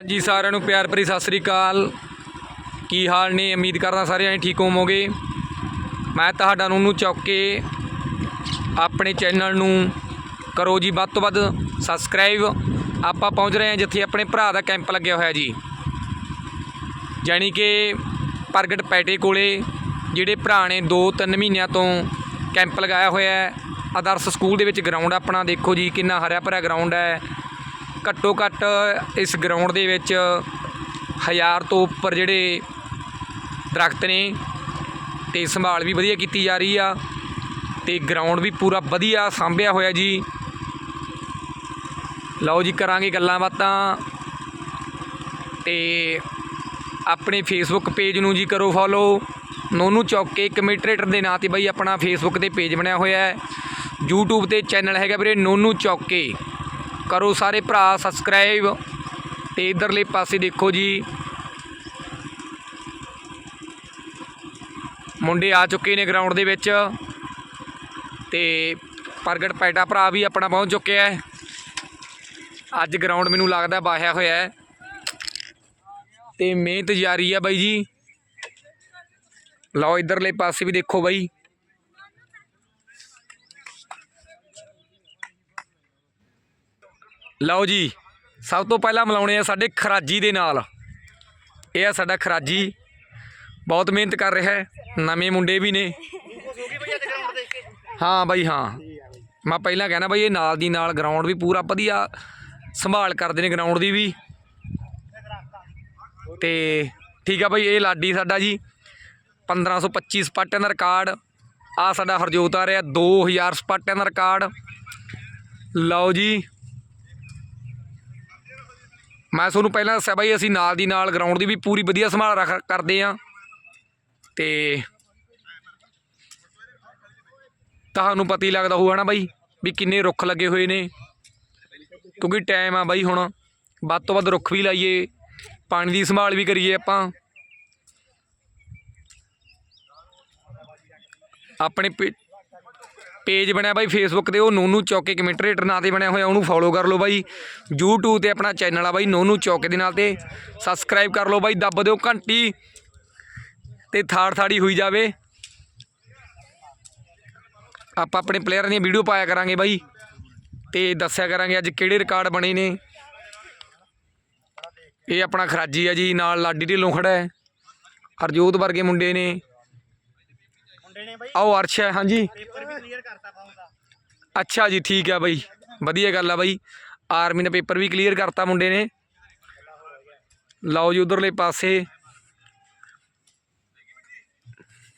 ਜੀ ਸਾਰਿਆਂ ਨੂੰ ਪਿਆਰ ਭਰੀ ਸਤਿ ਸ੍ਰੀ ਅਕਾਲ। ਕੀ ਹਾਲ ਨੇ? ਉਮੀਦ ਕਰਦਾ ਸਾਰੇ ਜਣੇ ਠੀਕ ਹੋਵੋਗੇ। ਮੈਂ ਤੁਹਾਡਾ ਨੂੰ ਚੁੱਕ ਕੇ ਆਪਣੇ ਚੈਨਲ ਨੂੰ ਕਰੋ ਜੀ ਵੱਧ ਤੋਂ ਵੱਧ ਸਬਸਕ੍ਰਾਈਬ। ਆਪਾਂ ਪਹੁੰਚ ਰਹੇ ਹਾਂ ਜਿੱਥੇ ਆਪਣੇ ਭਰਾ ਦਾ ਕੈਂਪ ਲੱਗਿਆ ਹੋਇਆ ਜੀ। ਜਾਣੀ ਕਿ ਪ੍ਰਗਟ ਪੈਟੇ ਕੋਲੇ, ਜਿਹੜੇ ਭਰਾ ਨੇ 2-3 ਮਹੀਨਿਆਂ ਤੋਂ ਕੈਂਪ ਲਗਾਇਆ ਹੋਇਆ ਹੈ। ਆਦਰਸ਼ ਸਕੂਲ ਦੇ ਵਿੱਚ ਗਰਾਊਂਡ ਆਪਣਾ, ਦੇਖੋ ਜੀ ਕਿੰਨਾ ਹਰਿਆ ਭਰਿਆ ਗਰਾਊਂਡ ਹੈ। ਘੱਟੋ ਘੱਟ ਇਸ ਗਰਾਊਂਡ ਦੇ ਵਿੱਚ ਹਜ਼ਾਰ ਤੋਂ ਉੱਪਰ ਜਿਹੜੇ ਦਰਖਤ ਨੇ ਤੇ ਸੰਭਾਲ ਵੀ ਵਧੀਆ ਕੀਤੀ ਜਾ ਰਹੀ ਆ ਤੇ ਗਰਾਊਂਡ ਵੀ ਪੂਰਾ ਵਧੀਆ ਸਾਂਭਿਆ ਹੋਇਆ ਜੀ। ਲਓ ਜੀ, ਕਰਾਂਗੇ ਗੱਲਾਂ ਬਾਤਾਂ ਤੇ ਆਪਣੇ ਫੇਸਬੁੱਕ ਪੇਜ ਨੂੰ ਜੀ ਕਰੋ ਫੋਲੋ ਨੋਨੂ ਚੌਕੇ ਕਮੈਂਟਰੇਟਰ ਦੇ ਨਾਂ ਤੇ ਬਾਈ ਆਪਣਾ ਫੇਸਬੁੱਕ ਤੇ ਪੇਜ ਬਣਿਆ ਹੋਇਆ ਹੈ। YouTube ਤੇ ਚੈਨਲ ਹੈਗਾ ਵੀਰੇ ਨੋਨੂ ਚੌਕੇ। ਕਰੋ ਸਾਰੇ ਭਰਾ ਸਬਸਕ੍ਰਾਈਬ ਤੇ ਇਧਰਲੇ ਪਾਸੇ ਦੇਖੋ ਜੀ। ਮੁੰਡੇ ਆ ਚੁੱਕੇ ਨੇ ਗਰਾਊਂਡ ਦੇ ਵਿੱਚ ਤੇ ਪ੍ਰਗਟ ਪੈਟਾ ਭਰਾ ਵੀ ਆਪਣਾ ਪਹੁੰਚ ਚੁੱਕਿਆ ਹੈ। ਅੱਜ ਗਰਾਊਂਡ ਮੈਨੂੰ ਲੱਗਦਾ ਬਾਹਿਆ ਹੋਇਆ ਹੈ। ਤੇ ਮਿਹਨਤ ਜਾਰੀ ਆ ਬਾਈ ਜੀ। ਲਓ ਇਧਰਲੇ ਪਾਸੇ ਵੀ ਦੇਖੋ ਬਾਈ। ਲਓ ਜੀ, ਸਭ ਤੋਂ ਪਹਿਲਾਂ ਮਿਲਾਉਣੇ ਆ ਸਾਡੇ ਖਰਾਜੀ ਦੇ ਨਾਲ। ਇਹ ਆ ਸਾਡਾ ਖਰਾਜੀ। ਬਹੁਤ ਮਿਹਨਤ ਕਰ ਰਿਹਾ ਹੈ। ਨਵੇਂ ਮੁੰਡੇ ਵੀ ਨੇ। ਹਾਂ ਬਾਈ, ਹਾਂ। ਮੈਂ ਪਹਿਲਾਂ ਕਹਿਣਾ ਬਾਈ, ਇਹ ਨਾਲ ਦੀ ਨਾਲ ਗਰਾਊਂਡ ਵੀ ਪੂਰਾ ਵਧੀਆ ਸੰਭਾਲ ਕਰਦੇ ਨੇ ਗਰਾਊਂਡ ਦੀ ਵੀ। ਤੇ ਠੀਕ ਆ ਬਾਈ, ਇਹ ਲਾਡੀ ਸਾਡਾ ਜੀ। 1525 ਸਪਾਟਿਆਂ ਦਾ ਰਿਕਾਰਡ ਆ ਸਾਡਾ ਹਰਜੋਤ ਆ ਰਿਹਾ 2000 ਸਪਾਟਿਆਂ ਦਾ ਰਿਕਾਰਡ ਲਓ ਜੀ। ਮੈਂ ਤੁਹਾਨੂੰ ਪਹਿਲਾਂ ਦੱਸਿਆ ਬਾਈ, ਅਸੀਂ ਨਾਲ ਦੀ ਨਾਲ ਗਰਾਊਂਡ ਦੀ ਵੀ ਪੂਰੀ ਵਧੀਆ ਸੰਭਾਲ ਰੱਖ ਕਰਦੇ ਆ ਤੇ ਤੁਹਾਨੂੰ ਪਤਾ ਹੀ ਲੱਗਦਾ ਹੋਊਗਾ ਨਾ ਬਾਈ, ਵੀ ਕਿੰਨੇ ਰੁੱਖ ਲੱਗੇ ਹੋਏ ਨੇ। ਕਿਉਂਕਿ ਟਾਈਮ ਆ ਬਾਈ ਹੁਣ, ਵੱਧ ਤੋਂ ਵੱਧ ਰੁੱਖ ਵੀ ਲਾਈਏ, ਪਾਣੀ ਦੀ ਸੰਭਾਲ ਵੀ ਕਰੀਏ ਆਪਾਂ। ਆਪਣੇ ਪੇ- ਪੇਜ ਬਣਿਆ ਬਾਈ ਫੇਸਬੁੱਕ ਤੇ, ਉਹ ਨੋਨੂ ਚੌਕੇ ਕਮੈਂਟਰੇਟਰ ਨਾਂ ਤੇ ਬਣਿਆ ਹੋਇਆ, ਉਹਨੂੰ ਫੋਲੋ ਕਰ ਲਓ ਬਾਈ। YouTube ਤੇ ਆਪਣਾ ਚੈਨਲ ਆ ਬਾਈ ਨੋਨੂ ਚੌਕੇ ਦੇ ਨਾਲ ਤੇ। ਸਬਸਕ੍ਰਾਈਬ ਕਰ ਲਓ ਬਾਈ, ਦੱਬ ਦਿਓ ਘੰਟੀ ਤੇ ਥਾੜ ਥਾੜੀ ਹੋਈ ਜਾਵੇ। ਆਪਾਂ ਆਪਣੇ ਪਲੇਅਰਾਂ ਦੀਆਂ ਵੀਡੀਓ ਪਾਇਆ ਕਰਾਂਗੇ ਬਾਈ ਤੇ ਦੱਸਿਆ ਕਰਾਂਗੇ ਅੱਜ ਕਿਹੜੇ ਰਿਕਾਰਡ ਬਣੇ ਨੇ। ਇਹ ਆਪਣਾ ਖਰਾਜੀ ਆ ਜੀ, ਨਾਲ ਲਾਡੀ ਢਿੱਲੋਂ ਖੜਾ ਹੈ। ਹਰਜੋਤ ਵਰਗੇ ਮੁੰਡੇ ਨੇ। ਮੁੰਡੇ ਨੇ ਬਾਈ। ਆਓ ਅਰਸ਼ ਹੈ ਹਾਂਜੀ। ਪੇਪਰ ਵੀ ਕਲੀਅਰ ਕਰਤਾ ਪਾਉਂਦਾ ਅੱਛਾ ਜੀ ਠੀਕ ਹੈ ਬਾਈ। ਵਧੀਆ ਗੱਲ ਆ ਬਾਈ। ਆਰਮੀ ਨੇ ਪੇਪਰ ਵੀ ਕਲੀਅਰ ਕਰਤਾ ਮੁੰਡੇ ਨੇ। ਲਓ ਜੀ ਉਧਰਲੇ ਪਾਸੇ।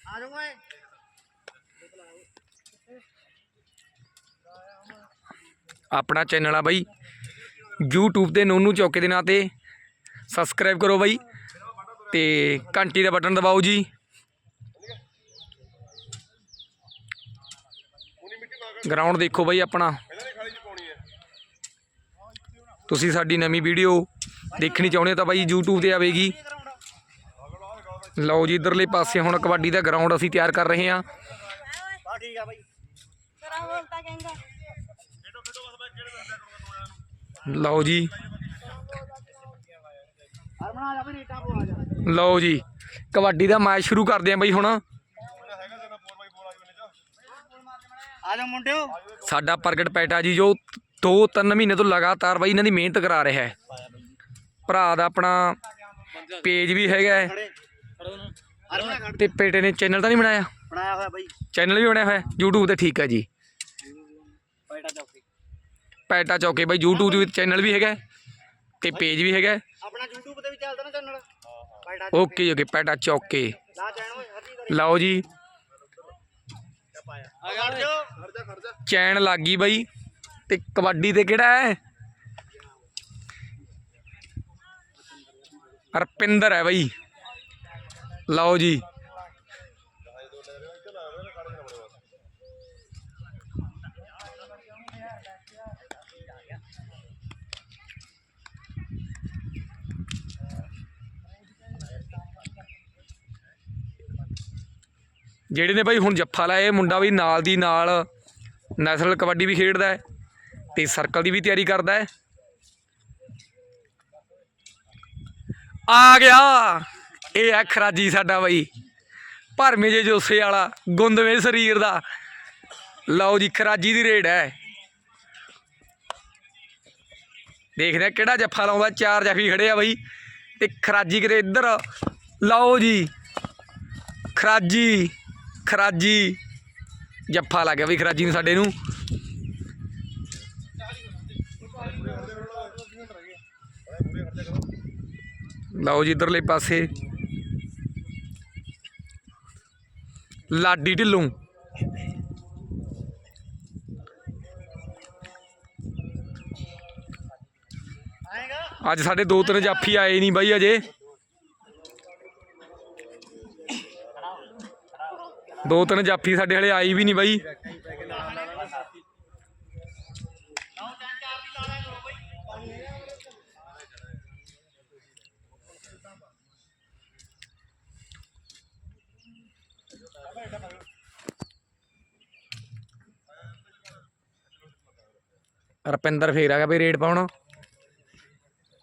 ਆ ਜਾਊਗਾ ਓਏ। ਆਪਣਾ ਚੈਨਲ ਆ ਬਾਈ। YouTube ਤੇ ਨੋਨੂ ਚੌਕੇ ਦੇ ਨਾਂ ਤੇ। ਸਬਸਕ੍ਰਾਈਬ ਕਰੋ ਬਾਈ। ਤੇ ਘੰਟੀ ਦਾ ਬਟਨ ਦਬਾਓ ਜੀ। ਗਰਾਊਂਡ ਦੇਖੋ ਬਾਈ ਆਪਣਾ। ਤੁਸੀਂ ਸਾਡੀ ਨਵੀਂ ਵੀਡੀਓ ਦੇਖਣੀ ਚਾਹੁੰਦੇ ਹੋ ਤਾਂ ਬਾਈ YouTube ਤੇ ਆਵੇਗੀ। ਲਓ ਜੀ, ਇਧਰਲੇ ਪਾਸੇ ਹੁਣ ਕਬੱਡੀ ਦਾ ਗਰਾਊਂਡ ਅਸੀਂ ਤਿਆਰ ਕਰ ਰਹੇ ਹਾਂ। ਠੀਕ ਆ ਬਾਈ ਲਓ ਜੀ। ਲਓ ਜੀ, ਕਬੱਡੀ ਦਾ ਮੈਚ ਸ਼ੁਰੂ ਕਰਦੇ ਆਂ ਬਾਈ ਹੁਣ। ਮੁੰਡਿਓ। ਸਾਡਾ ਪ੍ਰਗਟ ਪੈਟਾ ਜੀ ਜੋ 2-3 ਮਹੀਨੇ ਤੋਂ ਲਗਾਤਾਰ ਬਈ ਇਹਨਾਂ ਦੀ ਮਿਹਨਤ ਕਰਾ ਰਿਹਾ ਹੈ। ਭਰਾ ਦਾ ਆਪਣਾ ਪੇਜ ਵੀ ਹੈਗਾ ਹੈ। ਤੇ ਪੇਟੇ ਨੇ ਚੈਨਲ ਤਾਂ ਨਹੀਂ ਬਣਾਇਆ? ਬਣਾਇਆ ਹੋਇਆ ਬਾਈ। ਚੈਨਲ ਵੀ ਬਣਿਆ ਹੋਇਆ ਹੈ? YouTube ਤੇ ਠੀਕ ਹੈ ਜੀ। ਬੈਠਾ ਚੌਕੀ। ਪੈਟਾ ਚੌਕੇ ਬਈ YouTube ਦੇ ਚੈਨਲ ਵੀ ਹੈਗਾ ਹੈ ਤੇ ਪੇਜ ਵੀ ਹੈਗਾ ਹੈ। ਆਪਣਾ YouTube ਤੇ ਵੀ ਚੱਲਦਾ ਨਾ ਚੈਨਲ। ਬੈਠਾ ਓਕੇ ਜੀ ਓਕੇ ਪੈਟਾ ਚੌਕੇ। ਲਾ ਚੈਨ ਓਏ ਹਰਜੀ ਕਰੀ ਲਓ ਜੀ ਪਾਇਆ ਆ ਖੜ ਜਾ ਖੜ ਜਾ ਖੜ ਜਾ ਚੈਨ ਲੱਗ ਗਈ ਬਈ ਤੇ ਕਬੱਡੀ ਤੇ ਕਿਹੜਾ ਹੈ? ਰਪਿੰਦਰ ਹੈ ਬਾਈ। ਲਓ ਜੀ। ਜਿਹੜੇ ਨੇ ਬਈ ਹੁਣ ਜੱਫਾ ਲਾਇਆ, ਇਹ ਮੁੰਡਾ ਵੀ ਨਾਲ ਦੀ ਨਾਲ ਨੈਸ਼ਨਲ ਕਬੱਡੀ ਵੀ ਖੇਡਦਾ ਹੈ ਤੇ ਸਰਕਲ ਦੀ ਵੀ ਤਿਆਰੀ ਕਰਦਾ ਹੈ। ਆ ਗਿਆ। ਇਹ ਹੈ ਖਰਾਜੀ ਸਾਡਾ ਬਾਈ। ਭਰਮੇ ਜੇ ਜੋਸੇ ਵਾਲਾ, ਗੁੰਦਵੇਂ ਸਰੀਰ ਦਾ। ਲਓ ਜੀ, ਖਰਾਜੀ ਦੀ ਰੇਡ ਹੈ। ਦੇਖਦੇ ਆ ਕਿਹੜਾ ਜੱਫਾ ਲਾਉਂਦਾ, ਚਾਰ ਜੱਫੀ ਖੜੇ ਆ ਬਾਈ। ਤੇ ਖਰਾਜੀ ਕਿਤੇ ਇੱਧਰ। ਲਓ ਜੀ, ਖਰਾਜੀ। ਖਰਾਜੀ। ਜੱਫਾ ਲੱਗ ਗਿਆ ਵੀ ਖਰਾਜੀ ਨੂੰ ਸਾਡੇ ਨੂੰ। ਲਓ ਜੀ ਇਧਰਲੇ ਪਾਸੇ। ਲਾਡੀ ਢਿੱਲੋਂ। ਅੱਜ ਸਾਡੇ ਦੋ ਤਿੰਨ ਜਾਫੀ ਆਏ ਨਹੀਂ ਬਾਈ ਅਜੇ। ਦੋ ਤਿੰਨ ਜਾਫੀ ਸਾਡੇ ਹਲੇ ਆਈ ਵੀ ਨਹੀਂ ਬਾਈ। ਰਪਿੰਦਰ ਫੇਰ ਆ ਗਿਆ ਬਈ ਰੇਡ ਪਾਉਣ।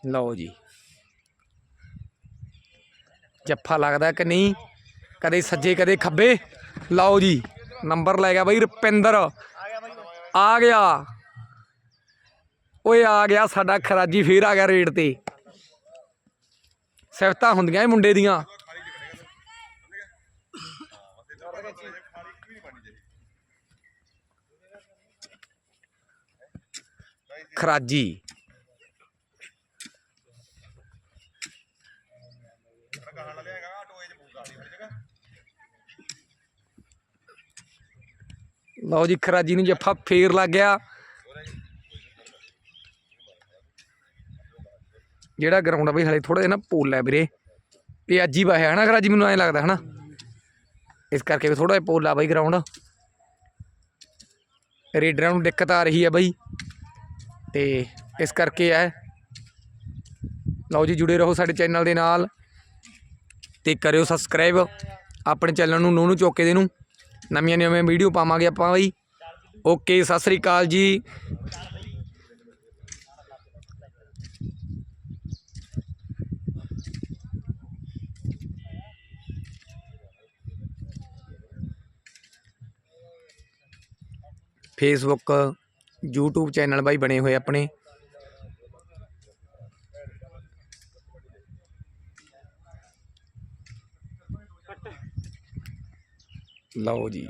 ਲਓ ਜੀ। ਜੱਫਾ ਲੱਗਦਾ ਕਿ ਨਹੀਂ? ਕਦੇ ਸੱਜੇ, ਕਦੇ ਖੱਬੇ। ਲਓ ਜੀ, ਨੰਬਰ ਲੈ ਗਿਆ ਬਈ ਰੁਪਿੰਦਰ। ਆ ਗਿਆ। ਓਏ, ਆ ਗਿਆ ਸਾਡਾ ਖਰਾਜੀ, ਫੇਰ ਆ ਗਿਆ ਰੇਟ ਤੇ। ਸਿਫਤਾਂ ਹੁੰਦੀਆਂ ਇਹ ਮੁੰਡੇ ਦੀਆਂ। ਖਰਾਜੀ। ਲਓ ਜੀ, ਖਰਾਜੀ ਨੂੰ ਜੱਫਾ ਫੇਰ ਲੱਗ ਗਿਆ। ਜਿਹੜਾ ਗਰਾਊਂਡ ਆ ਬਈ, ਹਲੇ ਥੋੜਾ ਜਿਹਾ ਨਾ ਪੋਲ ਹੈ ਵੀਰੇ। ਇਹ ਅੱਜ ਹੀ ਵਾਹਿਆ ਹਨਾ ਖਰਾਜੀ, ਮੈਨੂੰ ਐਂ ਲੱਗਦਾ ਹਨਾ। ਇਸ ਕਰਕੇ ਵੀ ਥੋੜਾ ਜਿਹਾ ਪੋਲ ਆ ਬਈ ਗਰਾਊਂਡ ਰੇਡਰਾਂ ਨੂੰ ਦਿੱਕਤ ਆ ਰਹੀ ਹੈ ਬਈ। ਤੇ ਇਸ ਕਰਕੇ ਹੈ। ਲਓ ਜੀ, ਜੁੜੇ ਰਹੋ ਸਾਡੇ ਚੈਨਲ ਦੇ ਨਾਲ। ਤੇ ਕਰਿਓ ਸਬਸਕ੍ਰਾਈਬ ਆਪਣੇ ਚੈਨਲ ਨੂੰ ਨੂੰ ਨੂੰ ਚੋਕੇ ਦੇ ਨੂੰ। ਨਵੀਆਂ ਨਵੀਆਂ ਵੀਡੀਓ ਪਾਵਾਂਗੇ ਆਪਾਂ ਬਈ। ਓਕੇ ਸਤਿ ਸ੍ਰੀ ਅਕਾਲ ਜੀ। ਫੇਸਬੁੱਕ YouTube ਚੈਨਲ ਬਾਈ ਬਣੇ ਹੋਏ ਆਪਣੇ। ਲਓ ਜੀ।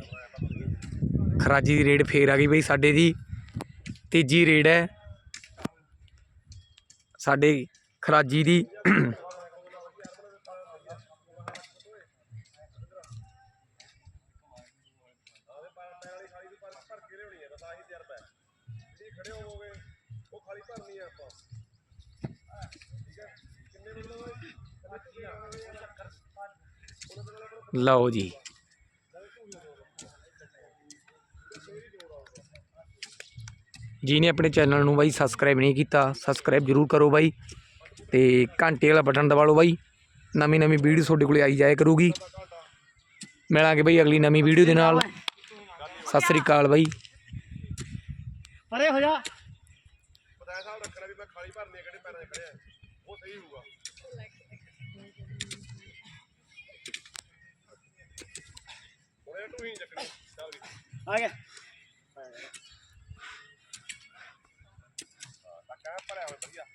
ਖਰਾਜੀ ਦੀ ਰੇਡ ਫੇਰ ਆ ਗਈ ਬਈ ਸਾਡੇ ਦੀ। ਤੀਜੀ ਰੇਡ ਹੈ। ਸਾਡੇ ਖਰਾਜੀ ਦੀ। ਲਓ ਜੀ। ਜਿਹਨੇ ਆਪਣੇ ਚੈਨਲ ਨੂੰ ਬਾਈ ਸਬਸਕ੍ਰਾਈਬ ਨਹੀਂ ਕੀਤਾ ਸਬਸਕ੍ਰਾਈਬ ਜ਼ਰੂਰ ਕਰੋ ਬਾਈ ਤੇ ਘੰਟੇ ਵਾਲਾ ਬਟਨ ਦਬਾ ਲਓ ਬਾਈ। ਨਵੀਂ ਨਵੀਂ ਵੀਡੀਓ ਤੁਹਾਡੇ ਕੋਲੇ ਆਈ ਜਾਇਆ ਕਰੂਗੀ। ਮਿਲਾਂਗੇ ਬਾਈ ਅਗਲੀ ਨਵੀਂ ਵੀਡੀਓ ਦੇ ਨਾਲ। ਸਤਿ ਸ੍ਰੀ ਅਕਾਲ ਬਾਈ। ਪਰੇ ਹੋ ਜਾ। ਪਤਾ ਹੈ ਸਾਹਿਬ ਰੱਖਣਾ ਵੀ ਮੈਂ ਖਾਲੀ ਭਰਨੀ ਹੈ ਕਿਹੜੇ ਪੈਰਾਂ 'ਚ ਖੜਿਆ ਉਹ ਸਹੀ ਹੋਊਗਾ ਉਹਨੇ ਟੂਹੀ ਚੱਕਣੀ। ਚੱਲ ਵੀ। ਆ ਗਿਆ। ਐ ਭਰਿਆ ਹੋਇਆ ਵਧੀਆ।